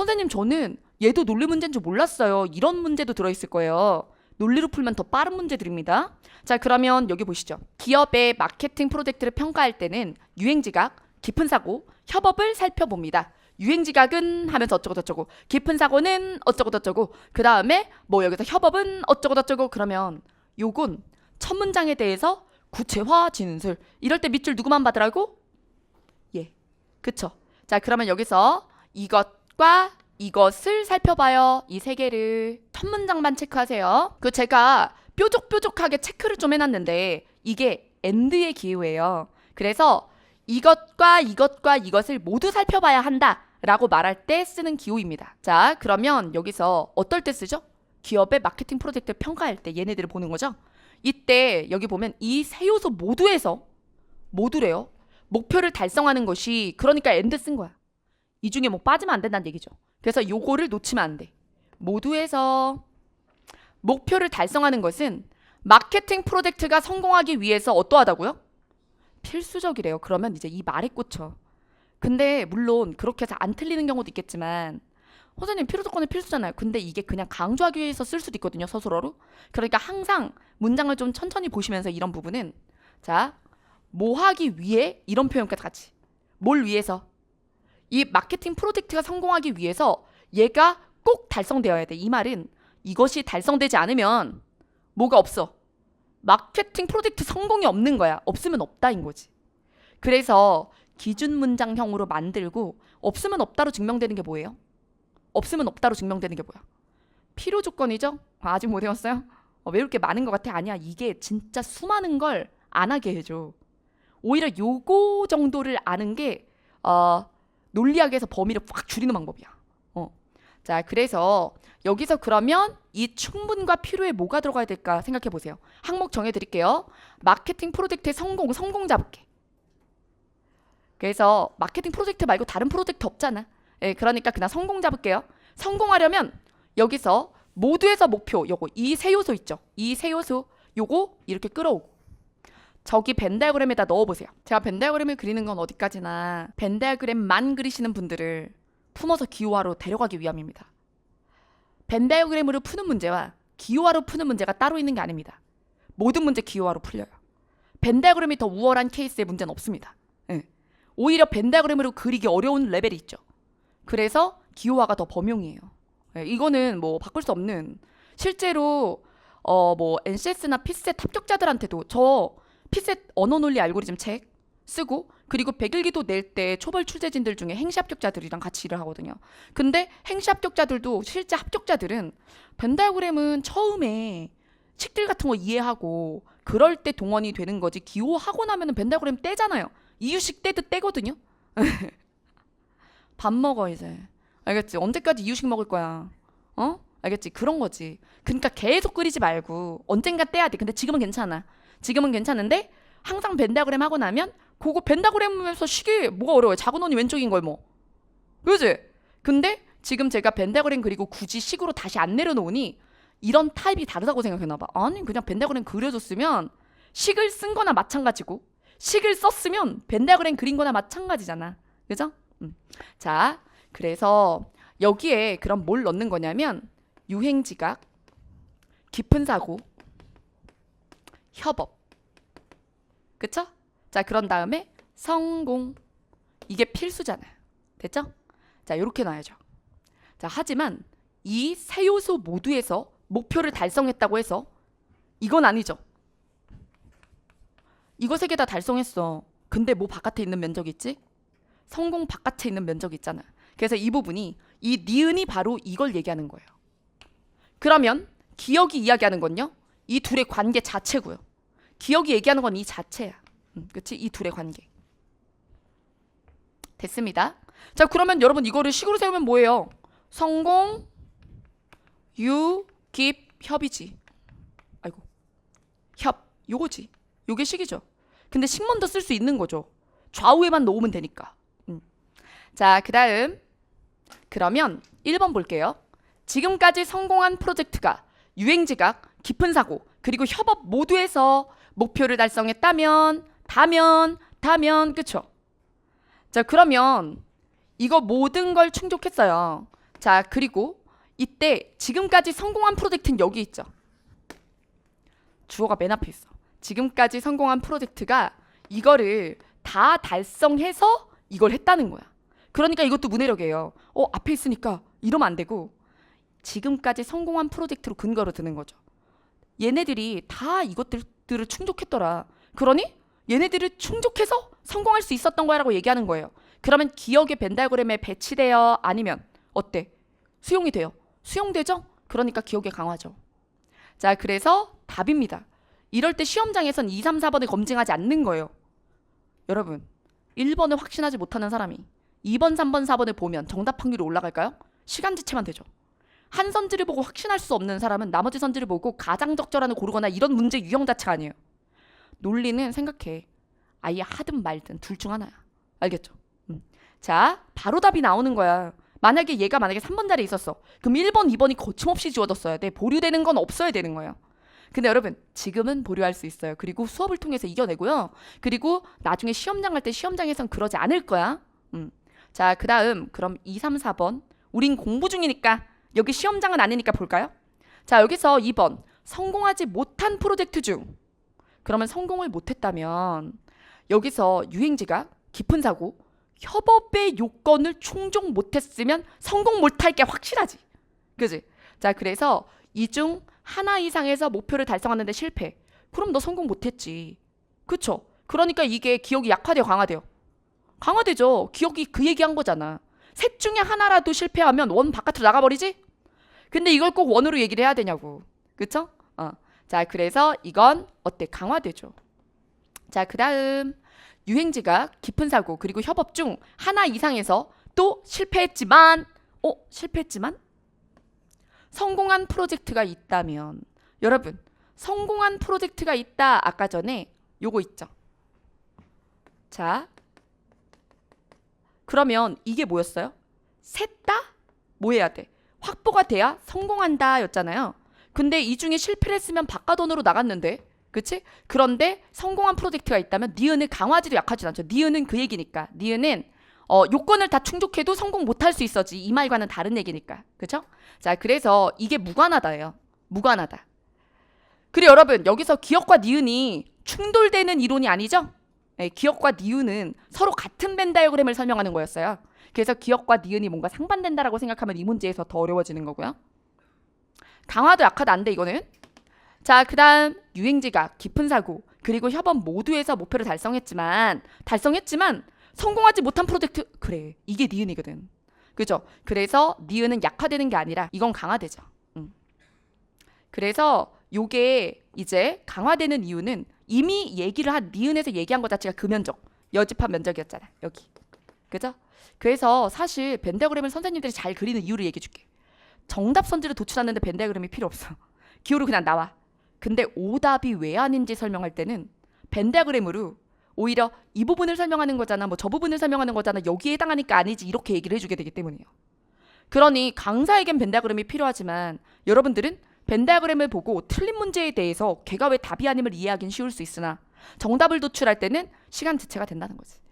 선생님 저는 얘도 논리 문제인 줄 몰랐어요. 이런 문제도 들어있을 거예요. 논리로 풀면 더 빠른 문제들입니다. 자, 그러면 여기 보시죠. 기업의 마케팅 프로젝트를 평가할 때는 유행지각, 깊은 사고, 협업을 살펴봅니다. 유행지각은 하면서 어쩌고 저쩌고, 깊은 사고는 어쩌고 저쩌고, 그 다음에 뭐 여기서 협업은 어쩌고 저쩌고 그러면 요건 첫 문장에 대해서 구체화 진술. 이럴 때 밑줄 누구만 받으라고? 예. 그쵸. 자, 그러면 여기서 이것 과 이것을 살펴봐요. 이 세 개를 첫 문장만 체크하세요. 그 제가 뾰족뾰족하게 체크를 좀 해놨는데 이게 엔드의 기호예요. 그래서 이것과 이것과 이것을 모두 살펴봐야 한다 라고 말할 때 쓰는 기호입니다. 자, 그러면 여기서 어떨 때 쓰죠? 기업의 마케팅 프로젝트를 평가할 때 얘네들을 보는 거죠. 이때 여기 보면 이 세 요소 모두에서 모두래요. 목표를 달성하는 것이 그러니까 엔드 쓴 거야. 이 중에 뭐 빠지면 안 된다는 얘기죠. 그래서 요거를 놓치면 안 돼. 모두에서 목표를 달성하는 것은 마케팅 프로젝트가 성공하기 위해서 어떠하다고요? 필수적이래요. 그러면 이제 이 말에 꽂혀. 근데 물론 그렇게 해서 안 틀리는 경우도 있겠지만 선생님 필요 조건은 필수잖아요. 근데 이게 그냥 강조하기 위해서 쓸 수도 있거든요. 서술어로. 그러니까 항상 문장을 좀 천천히 보시면서 이런 부분은 자, 뭐 하기 위해 이런 표현까지 같이. 뭘 위해서? 이 마케팅 프로젝트가 성공하기 위해서 얘가 꼭 달성되어야 돼. 이 말은 이것이 달성되지 않으면 뭐가 없어. 마케팅 프로젝트 성공이 없는 거야. 없으면 없다인 거지. 그래서 기준 문장형으로 만들고 없으면 없다로 증명되는 게 뭐예요? 없으면 없다로 증명되는 게 뭐야? 필요 조건이죠? 아, 아직 못 외웠어요? 어, 왜 이렇게 많은 것 같아? 아니야. 이게 진짜 수많은 걸 안 하게 해줘. 오히려 요거 정도를 아는 게 어, 논리학에서 범위를 확 줄이는 방법이야. 어. 자, 그래서 여기서 그러면 이 충분과 필요에 뭐가 들어가야 될까 생각해 보세요. 항목 정해 드릴게요. 마케팅 프로젝트의 성공, 성공 잡을게. 그래서 마케팅 프로젝트 말고 다른 프로젝트 없잖아. 예, 그러니까 그냥 성공 잡을게요. 성공하려면 여기서 모두에서 목표 요거 이 세 요소 있죠. 이 세 요소 요거 이렇게 끌어오고 저기 벤다이어그램에다 넣어보세요. 제가 벤다이어그램을 그리는 건 어디까지나 벤다이어그램만 그리시는 분들을 품어서 기호화로 데려가기 위함입니다. 벤다이어그램으로 푸는 문제와 기호화로 푸는 문제가 따로 있는 게 아닙니다. 모든 문제 기호화로 풀려요. 벤다이어그램이 더 우월한 케이스의 문제는 없습니다. 예. 오히려 벤다이어그램으로 그리기 어려운 레벨이 있죠. 그래서 기호화가 더 범용이에요. 예, 이거는 뭐 바꿀 수 없는 실제로 어 뭐 NCS나 피셋 합격자들한테도 저 피셋 언어 논리 알고리즘 책 쓰고 그리고 백일기도 낼 때 초벌 출제진들 중에 행시 합격자들이랑 같이 일을 하거든요. 근데 행시 합격자들도 실제 합격자들은 벤다이어그램은 처음에 식들 같은 거 이해하고 그럴 때 동원이 되는 거지 기호하고 나면은 벤다이어그램 떼잖아요. 이유식 떼도 떼거든요. 밥 먹어 이제. 알겠지? 언제까지 이유식 먹을 거야? 어? 알겠지? 그런 거지. 그러니까 계속 끓이지 말고 언젠가 떼야 돼. 근데 지금은 괜찮아. 지금은 괜찮은데 항상 벤다그램 하고 나면 그거 벤다그램에서 식이 뭐가 어려워요. 작은 원이 왼쪽인 걸 뭐. 그지? 근데 지금 제가 벤다그램 그리고 굳이 식으로 다시 안 내려놓으니 이런 타입이 다르다고 생각했나 봐. 아니 그냥 벤다그램 그려줬으면 식을 쓴 거나 마찬가지고 식을 썼으면 벤다그램 그린 거나 마찬가지잖아. 그죠? 음. 자, 그래서 여기에 그럼 뭘 넣는 거냐면 유행지각, 깊은 사고, 협업. 그쵸? 자, 그런 다음에 성공. 이게 필수잖아요. 됐죠? 자, 요렇게 놔야죠. 자, 하지만 이 세 요소 모두에서 목표를 달성했다고 해서 이건 아니죠. 이거 세 개 다 달성했어. 근데 뭐 바깥에 있는 면적 있지? 성공 바깥에 있는 면적 있잖아. 그래서 이 부분이 이 니은이 바로 이걸 얘기하는 거예요. 그러면 기억이 이야기하는 건요. 이 둘의 관계 자체고요. 기억이 얘기하는 건 이 자체야. 음, 그치? 이 둘의 관계. 됐습니다. 자, 그러면 여러분 이거를 식으로 세우면 뭐예요? 성공, 유, 깁, 협이지. 아이고. 협. 요거지. 요게 식이죠. 근데 식문도 쓸수 있는 거죠. 좌우에만 놓으면 되니까. 음. 자, 그 다음. 그러면 1번 볼게요. 지금까지 성공한 프로젝트가 유행지각, 깊은 사고, 그리고 협업 모두에서 목표를 달성했다면, 다면, 다면, 그쵸? 자, 그러면 이거 모든 걸 충족했어요. 자, 그리고 이때 지금까지 성공한 프로젝트는 여기 있죠. 주어가 맨 앞에 있어. 지금까지 성공한 프로젝트가 이거를 다 달성해서 이걸 했다는 거야. 그러니까 이것도 문해력이에요. 어, 앞에 있으니까 이러면 안 되고 지금까지 성공한 프로젝트로 근거로 드는 거죠. 얘네들이 다 이것들 을 충족했더라. 그러니 얘네들을 충족해서 성공할 수 있었던 거야라고 얘기하는 거예요. 그러면 기억의 벤 다이어그램에 배치돼요? 아니면 어때? 수용이 돼요. 수용되죠? 그러니까 기억에 강화죠. 자, 그래서 답입니다. 이럴 때 시험장에선 2, 3, 4번을 검증하지 않는 거예요. 여러분, 1번을 확신하지 못하는 사람이 2번, 3번, 4번을 보면 정답 확률이 올라갈까요? 시간 지체만 되죠. 한 선지를 보고 확신할 수 없는 사람은 나머지 선지를 보고 가장 적절한을 고르거나 이런 문제 유형 자체가 아니에요. 논리는 생각해. 아예 하든 말든 둘 중 하나야. 알겠죠? 음. 자, 바로 답이 나오는 거야. 만약에 얘가 만약에 3번 자리에 있었어. 그럼 1번, 2번이 거침없이 지워졌어야 돼. 보류되는 건 없어야 되는 거예요. 근데 여러분, 지금은 보류할 수 있어요. 그리고 수업을 통해서 이겨내고요. 그리고 나중에 시험장 갈 때 시험장에선 그러지 않을 거야. 음. 자, 그 다음, 그럼 2, 3, 4번. 우린 공부 중이니까 여기 시험장은 아니니까 볼까요? 자, 여기서 2번. 성공하지 못한 프로젝트 중. 그러면 성공을 못했다면 여기서 유행지가 깊은 사고, 협업의 요건을 충족 못했으면 성공 못할 게 확실하지. 그지? 자, 그래서 이 중 하나 이상에서 목표를 달성하는데 실패. 그럼 너 성공 못했지. 그쵸? 그러니까 이게 기억이 약화돼요, 강화돼요? 강화되죠. 기억이 그 얘기한 거잖아. 셋 중에 하나라도 실패하면 원 바깥으로 나가버리지? 근데 이걸 꼭 원으로 얘기를 해야 되냐고. 그쵸? 어. 자, 그래서 이건 어때? 강화되죠. 자, 그 다음. 유행지가 깊은 사고, 그리고 협업 중 하나 이상에서 또 실패했지만, 어? 실패했지만? 성공한 프로젝트가 있다면, 여러분, 성공한 프로젝트가 있다. 아까 전에 요거 있죠. 자, 그러면 이게 뭐였어요? 셋 다 뭐 해야 돼? 확보가 돼야 성공한다 였잖아요. 근데 이 중에 실패를 했으면 바깥돈으로 나갔는데 그치? 그런데 성공한 프로젝트가 있다면 니은을 강화하지도 약하지도 않죠. 니은은 그 얘기니까. 니은은 어, 요건을 다 충족해도 성공 못할 수 있어지. 이 말과는 다른 얘기니까. 그쵸? 자, 그래서 이게 무관하다예요. 무관하다. 그리고 여러분, 여기서 기억과 니은이 충돌되는 이론이 아니죠? 네, 기억과 니은은 서로 같은 벤 다이어그램을 설명하는 거였어요. 그래서 기억과 니은이 뭔가 상반된다라고 생각하면 이 문제에서 더 어려워지는 거고요. 강화도 약하다 안돼 이거는. 자, 그다음 유행지가 깊은 사고 그리고 협업 모두에서 목표를 달성했지만 달성했지만 성공하지 못한 프로젝트 그래 이게 니은이거든. 그죠? 그래서 니은은 약화되는 게 아니라 이건 강화되죠. 음. 그래서 요게 이제 강화되는 이유는 이미 얘기를 한 니은에서 얘기한 것 자체가 그 면적 여집합 면적이었잖아 여기. 그죠? 그래서 사실 벤다그램을 선생님들이 잘 그리는 이유를 얘기해 줄게. 정답 선지를 도출하는데 벤다그램이 필요 없어. 기호로 그냥 나와. 근데 오답이 왜 아닌지 설명할 때는 벤다그램으로 오히려 이 부분을 설명하는 거잖아 뭐 저 부분을 설명하는 거잖아 여기에 해당하니까 아니지 이렇게 얘기를 해주게 되기 때문이에요. 그러니 강사에겐 벤다그램이 필요하지만 여러분들은 벤다그램을 보고 틀린 문제에 대해서 걔가 왜 답이 아님을 이해하긴 쉬울 수 있으나 정답을 도출할 때는 시간 지체가 된다는 거지